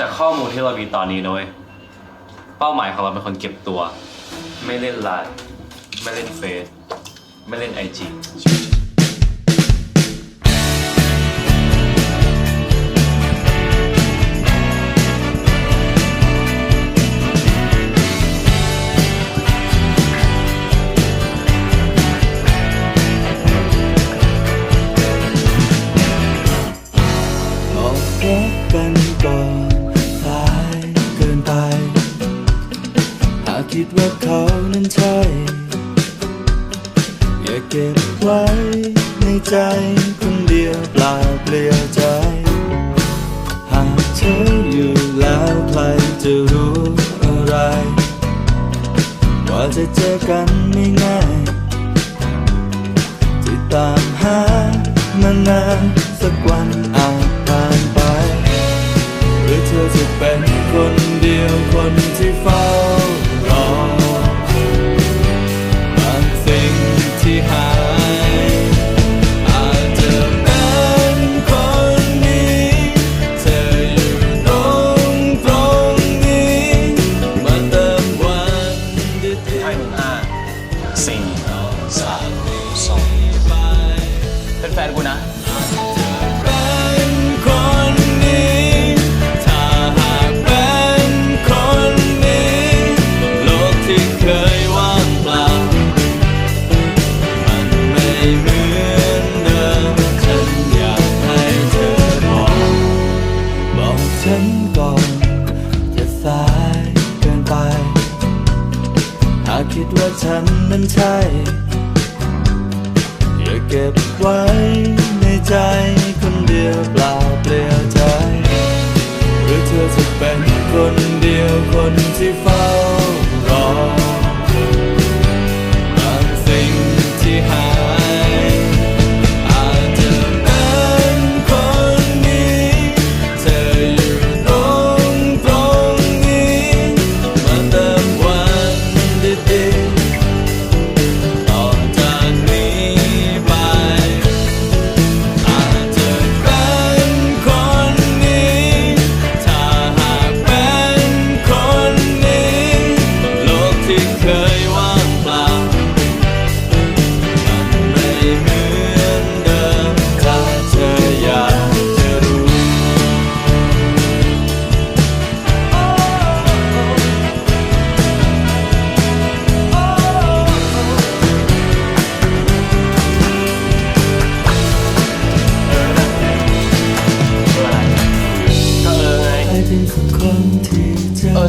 จากข้อมูลที่เรามีตอนนี้นะเว้ยเป้าหมายของเราเป็นคนเก็บตัว ไม่เล่นไลน์ไม่เล่นเฟซไม่เล่นไอจี ว่าเขานั้นใช่ อย่าเก็บไว้ในใจคนเดียวเปล่าเปลี่ยวใจ หากเธออยู่แล้วใครจะรู้อะไร ว่าจะเจอกันไม่ง่ายที่ตามหามานานสักวันอาจผ่านไป หรือเธอจะเป็นคนเดียวคนที่เฝ้า อนเดิมฉันอยากให้เธอบอกบอกฉันก่อนจะสายเกินไป หากคิดว่าฉันนั้นใช่ อย่าเก็บไว้ ดียว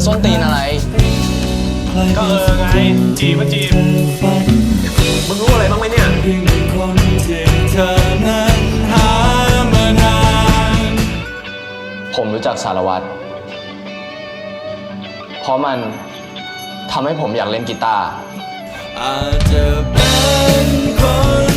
ส้นตีนอะไร ก็เออไง จีบก็จีบมึงรู้อะไรบ้างไหมเนี่ยผมรู้จักสารวัตร เพราะมันทำให้ผมอยากเล่นกีตาร์อาจจะเป็นคน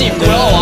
จีบกูแล้ว